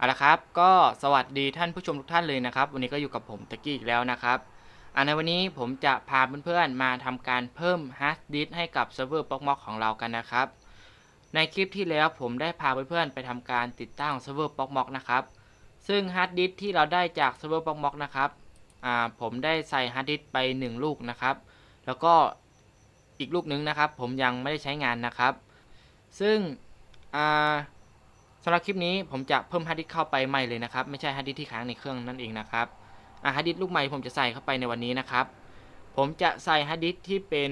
เอาละครับ ก็สวัสดีท่านผู้ชมทุกท่านเลยนะครับ วันนี้ก็อยู่กับผมตะกี้อีกแล้วนะครับอ่าในวันนี้ผมจะพาเพื่อนๆมาทำการเพิ่มฮาร์ดดิสให้กับเซิร์ฟเวอร์ป๊อกม็อกของเรากันนะครับ ในคลิปที่แล้วผมได้พาเพื่อนๆไปทำการติดตั้งเซิร์ฟเวอร์ป๊อกม็อกนะครับซึ่งฮาร์ดดิสที่เราได้จากเซิร์ฟเวอร์ป๊อกม็อกนะครับผมได้ใส่ฮาร์ดดิสไป 1 ลูกนะครับ แล้วก็อีกลูกนึงนะครับ ผมยังไม่ได้ใช้งานนะครับ ซึ่งอ่า สำหรับคลิปนี้ผมจะเพิ่มฮาร์ดดิสเข้าไปใหม่เลยนะครับ ไม่ใช่ฮาร์ดดิสที่ค้างในเครื่องนั่นเองนะครับอ่าฮาร์ดดิสลูกใหม่ผมจะใส่เข้าไปในวันนี้นะครับ ผมจะใส่ฮาร์ดดิสที่เป็น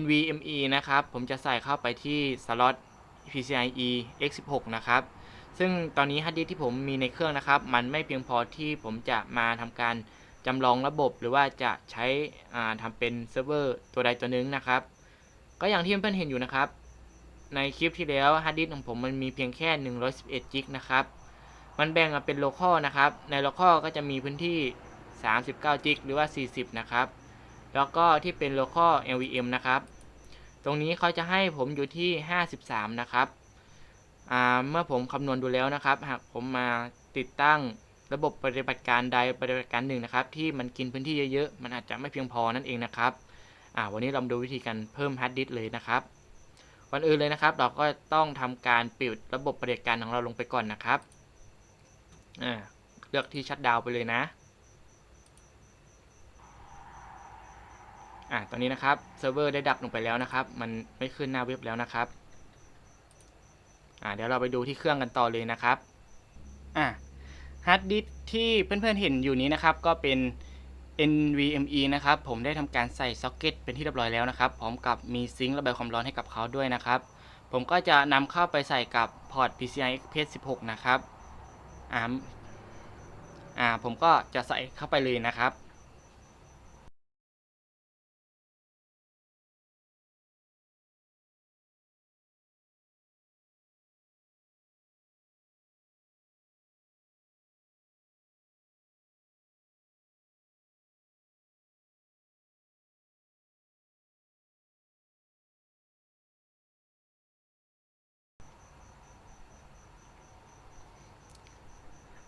NVMe นะครับ ผมจะใส่เข้าไปที่สล็อต PCIe X16 นะครับ ซึ่งตอนนี้ฮาร์ดดิสที่ผมมีในเครื่องนะครับ มันไม่เพียงพอที่ผมจะมาทำการจำลองระบบ หรือว่าจะใช้อ่าทำเป็นเซิร์ฟเวอร์ตัวใดตัวหนึ่งนะครับ ก็อย่างที่เพื่อนๆเห็นอยู่นะครับ ในคลิปที่แล้วฮาร์ดดิสก์ของผมมันมีเพียงแค่ 111จิกนะครับ มันแบ่งออกเป็นโลคอลนะครับ ในโลคอลก็จะมีพื้นที่ 39จิกหรือว่า 40 นะครับ แล้วก็ที่เป็นโลคอล LVM นะครับ ตรงนี้เขาจะให้ผมอยู่ที่ 53 นะครับอ่าเมื่อผมคำนวณดูแล้วนะครับ หากผมมาติดตั้งระบบปฏิบัติการใดปฏิบัติการหนึ่งนะครับ ที่มันกินพื้นที่เยอะๆ มันอาจจะไม่เพียงพอนั่นเองนะครับอ่าวันนี้เรามาดูวิธีการเพิ่มฮาร์ดดิสก์เลยนะครับ ก่อนอื่นเลยนะครับ เราก็ต้องทำการปิดระบบปฏิบัติการของเราลงไปก่อนนะครับเลือกที่ชัดดาวไปเลยนะอ่าตอนนี้นะครับเซิร์ฟเวอร์ได้ดับลงไปแล้วนะครับ มันไม่ขึ้นหน้าเว็บแล้วนะครับอ่าเดี๋ยวเราไปดูที่เครื่องกันต่อเลยนะครับอ่าฮาร์ดดิสที่เพื่อนๆเห็นอยู่นี้นะครับ ก็เป็น NVMe นะครับผมได้ทำการใส่ซ็อกเก็ตเป็นที่เรียบร้อยแล้วนะครับพร้อมกับมีซิงค์ระบายความร้อนให้กับเขาด้วยนะครับ ผมก็จะนำเข้าไปใส่กับพอร์ต PCI Express 16 นะครับอ่าอ่าผมก็จะใส่เข้าไปเลยนะครับ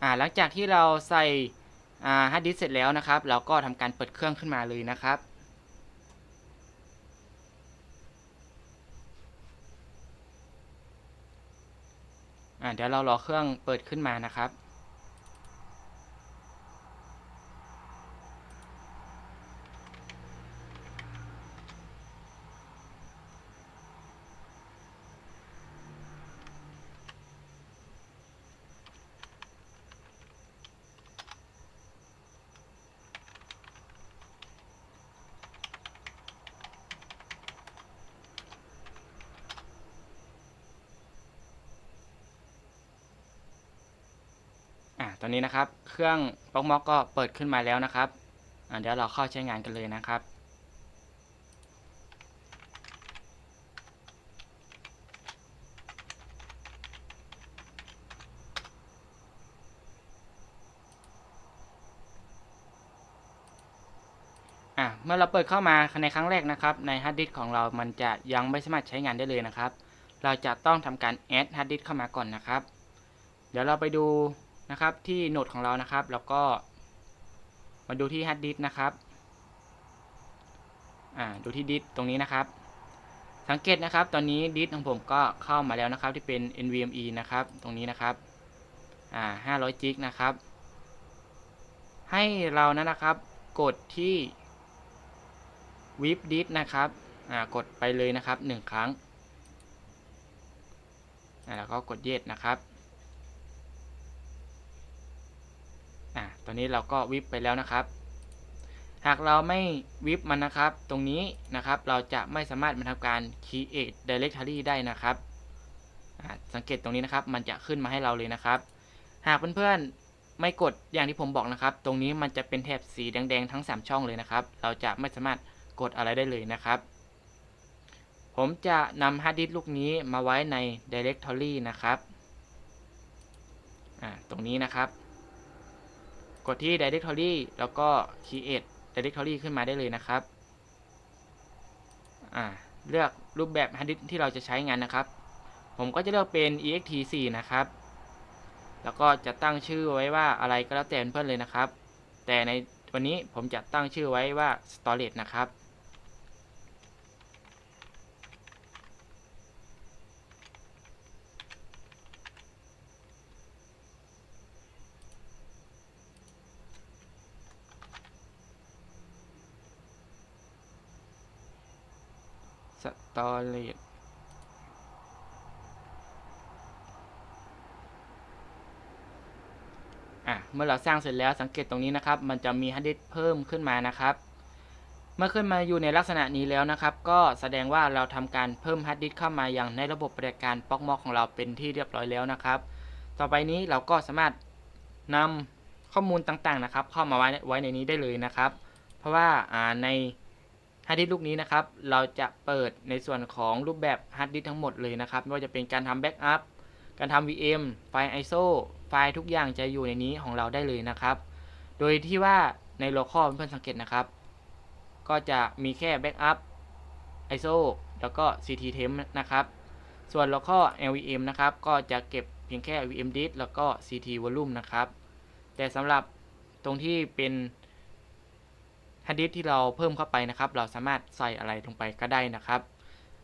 อ่าหลังจากที่เราใส่อ่าฮาร์ดดิสก์เสร็จแล้วนะครับ เราก็ทำการเปิดเครื่องขึ้นมาเลยนะครับอ่าเดี๋ยวเรารอเครื่องเปิดขึ้นมานะครับ อนนี้นะครับ เครื่องป๊อกม็อกก็เปิดขึ้นมาแล้วนะครับเดี๋ยวเราเข้าใช้งานกันเลยนะครับ่ะเมื่อเราเปิดเข้ามาในครั้งแรกนะครับ ในฮาร์ดดิสก์ของเรามันจะยังไม่สามารถใช้งานได้เลยนะครับ เราจะต้องทำการแอดฮาร์ดดิสก์เข้ามาก่อนนะครับ เดี๋ยวเราไปดู นะครับ ที่โหนดของเรานะครับ แล้วก็ มาดูที่ฮาร์ดดิสก์นะครับ อ่า ดูที่ดิสก์ตรงนี้นะครับ สังเกตนะครับ ตอนนี้ดิสก์ของผมก็เข้ามาแล้วนะครับ ที่เป็น NVMe นะครับ ตรงนี้นะครับ อ่า500จิกนะครับ ให้เรานั้นนะครับ กดที่วิปดิสนะครับ อ่า กดไปเลยนะครับหนึ่งครั้ง แล้วก็กดเยสนะครับ อ่าตอนนี้เราก็วิปไปแล้วนะครับ หากเราไม่วิปมันนะครับ ตรงนี้นะครับเราจะไม่สามารถมาทำการ create directory ได้นะครับสังเกตตรงนี้นะครับ มันจะขึ้นมาให้เราเลยนะครับ หากเพื่อนๆไม่กดอย่างที่ผมบอกนะครับ ตรงนี้มันจะเป็นแถบสีแดงๆทั้ง 3 ช่องเลยนะครับ เราจะไม่สามารถกดอะไรได้เลยนะครับ ผมจะนำฮาร์ดดิสก์ลูกนี้มาไว้ใน directory นะครับ ตรงนี้นะครับ กดที่ directory แล้วก็ create directory ขึ้นมาได้เลยนะครับ เลือกรูปแบบฮาร์ดดิสที่เราจะใช้งานนะครับ ผมก็จะเลือกเป็น ext4 นะครับ แล้วก็จะตั้งชื่อไว้ว่าอะไรก็แล้วแต่เพื่อนเลยนะครับ แต่ในวันนี้ผมจะตั้งชื่อไว้ว่า storage นะครับ storage อะเมื่อเราสร้างเสร็จแล้วสังเกตตรงนี้นะครับ มันจะมีฮาร์ดดิสเพิ่มขึ้นมานะครับ เมื่อขึ้นมาอยู่ในลักษณะนี้แล้วนะครับ ก็แสดงว่าเราทำการเพิ่มฮาร์ดดิสเข้ามาอย่างในระบบปฏิบัติการป๊อกมอกของเราเป็นที่เรียบร้อยแล้วนะครับ ต่อไปนี้เราก็สามารถนำข้อมูลต่างๆนะครับ เข้ามาไว้ไว้ในนี้ได้เลยนะครับ เพราะว่าใน ฮาร์ดดิสก์ลูกนี้นะครับ เราจะเปิดในส่วนของรูปแบบฮาร์ดดิสก์ทั้งหมดเลยนะครับ ไม่ว่าจะเป็นการทำแบ็กอัพ การทำ VM ไฟล์ ISO ไฟล์ทุกอย่างจะอยู่ในนี้ของเราได้เลยนะครับ โดยที่ว่าใน local เพื่อนสังเกตนะครับ ก็จะมีแค่ backup ISO แล้วก็ CT temp นะครับ ส่วน local LVM นะครับ ก็จะเก็บเพียงแค่ VM disk แล้วก็ CT volume นะครับ แต่สำหรับตรงที่เป็น ฮาร์ดดิสที่เราเพิ่มเข้าไปนะครับ เราสามารถใส่อะไรลงไปก็ได้นะครับ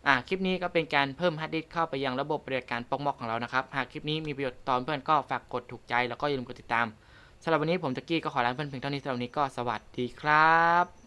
อ่าคลิปนี้ก็เป็นการเพิ่มฮาร์ดดิสเข้าไปยังระบบปฏิบัติการป๊อกมอกของเรานะครับ หากคลิปนี้มีประโยชน์ต่อเพื่อนก็ฝากกดถูกใจแล้วก็อย่าลืมกดติดตามสำหรับวันนี้ผมจะกี้ก็ขอลาเพื่อนเพียงเท่านี้สำหรับวันนี้ก็สวัสดีครับ